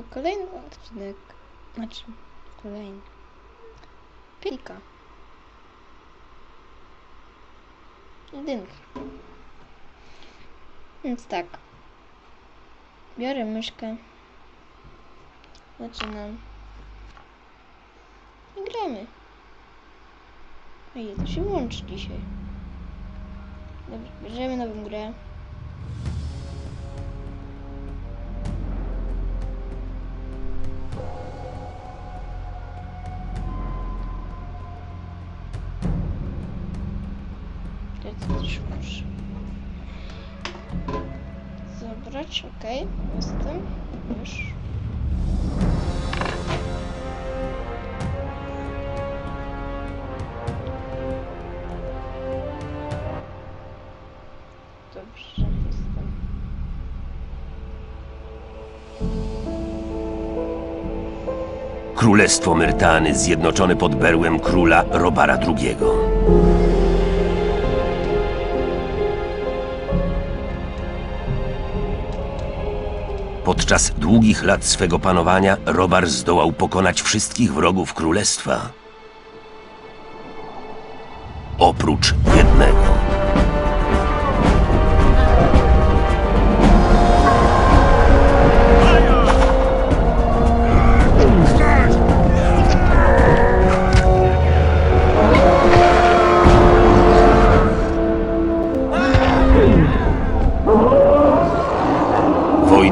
to kolejny odcinek. Znaczy, kolejny. Pilka. Jedynka. Więc tak. Biorę myszkę. Zaczynam. I gramy. Ej, to się włączy dzisiaj. Dobrze, bierzemy nową grę. To też muszę. Zabrać, okej, jestem. Już. Dobrze. Królestwo Myrtany zjednoczone pod berłem króla Robara II. Podczas długich lat swego panowania Robar zdołał pokonać wszystkich wrogów królestwa. Oprócz jednego.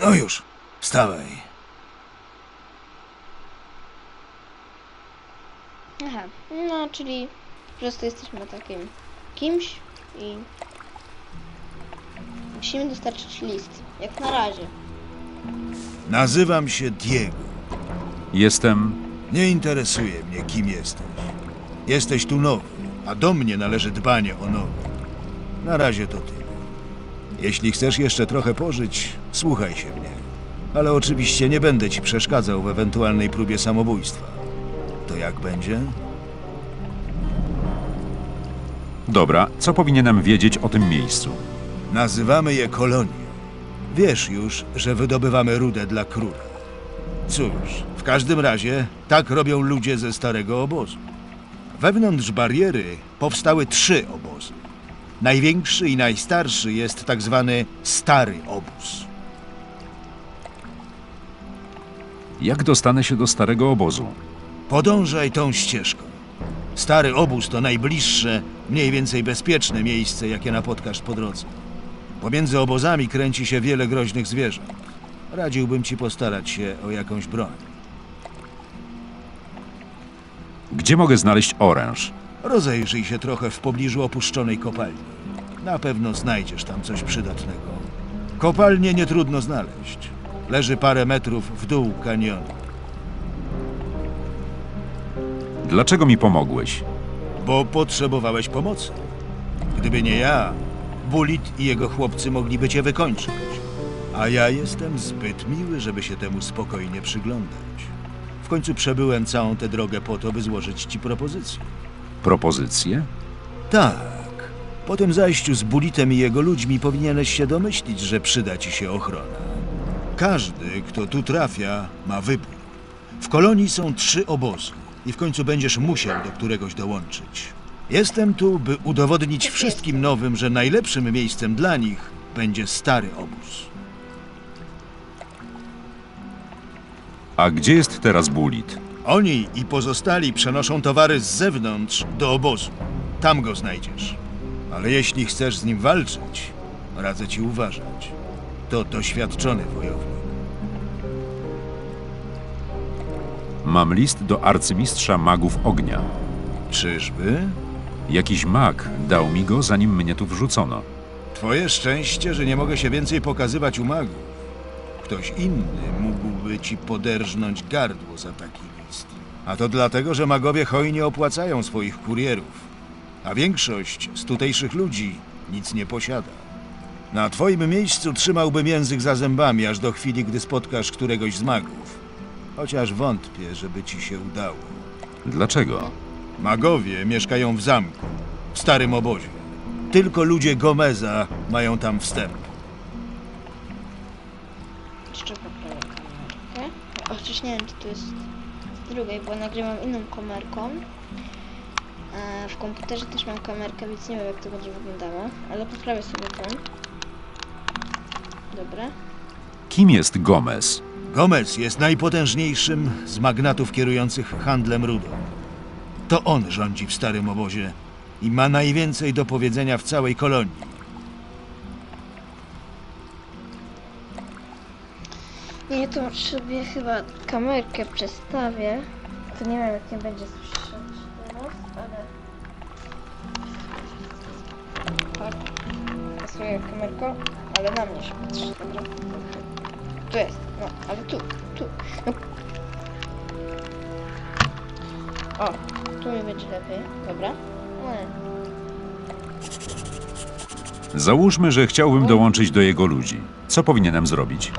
No już, wstawaj. Aha, no czyli po prostu jesteśmy takim kimś i musimy dostarczyć list. Jak na razie. Nazywam się Diego. Jestem. Nie interesuje mnie, kim jesteś. Jesteś tu nowy, a do mnie należy dbanie o nowych. Na razie to tyle. Jeśli chcesz jeszcze trochę pożyć, słuchaj się mnie. Ale oczywiście nie będę ci przeszkadzał w ewentualnej próbie samobójstwa. To jak będzie? Dobra, co powinienem wiedzieć o tym miejscu? Nazywamy je kolonią. Wiesz już, że wydobywamy rudę dla króla. Cóż, w każdym razie tak robią ludzie ze starego obozu. Wewnątrz bariery powstały trzy obozy. Największy i najstarszy jest tak zwany Stary Obóz. Jak dostanę się do starego obozu? Podążaj tą ścieżką. Stary obóz to najbliższe, mniej więcej bezpieczne miejsce, jakie napotkasz po drodze. Pomiędzy obozami kręci się wiele groźnych zwierząt. Radziłbym ci postarać się o jakąś broń. Gdzie mogę znaleźć oręż? Rozejrzyj się trochę w pobliżu opuszczonej kopalni. Na pewno znajdziesz tam coś przydatnego. Kopalnię nie trudno znaleźć. Leży parę metrów w dół kanionu. Dlaczego mi pomogłeś? Bo potrzebowałeś pomocy. Gdyby nie ja, Bulit i jego chłopcy mogliby cię wykończyć. A ja jestem zbyt miły, żeby się temu spokojnie przyglądać. W końcu przebyłem całą tę drogę po to, by złożyć ci propozycję. Propozycje? Tak. Po tym zajściu z Bulitem i jego ludźmi powinieneś się domyślić, że przyda ci się ochrona. Każdy, kto tu trafia, ma wybór. W kolonii są trzy obozy i w końcu będziesz musiał do któregoś dołączyć. Jestem tu, by udowodnić wszystkim nowym, że najlepszym miejscem dla nich będzie stary obóz. A gdzie jest teraz Bulit? Oni i pozostali przenoszą towary z zewnątrz do obozu. Tam go znajdziesz. Ale jeśli chcesz z nim walczyć, radzę ci uważać. To doświadczony wojownik. Mam list do arcymistrza magów ognia. Czyżby? Jakiś mag dał mi go, zanim mnie tu wrzucono. Twoje szczęście, że nie mogę się więcej pokazywać u magów. Ktoś inny mógłby ci poderżnąć gardło za taki list. A to dlatego, że magowie hojnie opłacają swoich kurierów. A większość z tutejszych ludzi nic nie posiada. Na twoim miejscu trzymałbym język za zębami, aż do chwili, gdy spotkasz któregoś z magów. Chociaż wątpię, żeby ci się udało. Dlaczego? Magowie mieszkają w zamku, w starym obozie. Tylko ludzie Gomeza mają tam wstęp. Jeszcze poprawię kamerkę. Chociaż nie wiem, czy to jest z drugiej, bo nagrywam inną kamerką. E, w komputerze też mam kamerkę, więc nie wiem, jak to będzie wyglądało. Ale poprawię sobie tą. Dobra. Kim jest Gomez? Gomez jest najpotężniejszym z magnatów kierujących handlem rudą. To on rządzi w starym obozie i ma najwięcej do powiedzenia w całej kolonii. Nie, to sobie chyba kamerkę przestawię. To nie wiem, jak nie będzie słyszeć teraz, ale... Tak. Pasuje kamerką, ale na mnie się patrzy. Dobra. Tu jest, no, ale tu, tu. No. O, tu mi będzie lepiej, dobra. No, Załóżmy, że chciałbym dołączyć do jego ludzi. Co powinienem zrobić?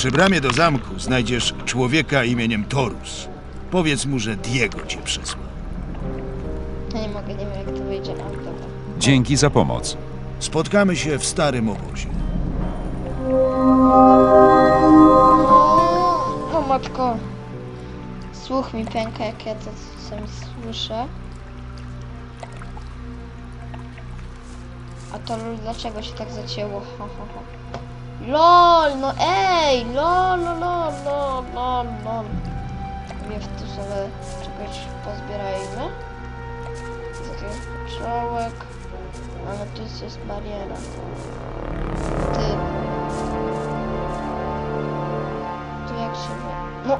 Przy bramie do zamku znajdziesz człowieka imieniem Torus. Powiedz mu, że Diego cię przesłał. ja nie mogę, nie wiem jak to wyjdzie, dobra. Dzięki za pomoc. Spotkamy się w starym obozie. No matko. Słuch mi pęka, jak ja to sam słyszę. A to dlaczego się tak zacięło? Ha, ha, ha. LOL, no ej! LOL, lol, lol, lol, lol, lol. Wiem, tu sobie czegoś pozbierajmy. Taki czołek. Ale tu jest, jest bariera. Ty. Tu jak się... No!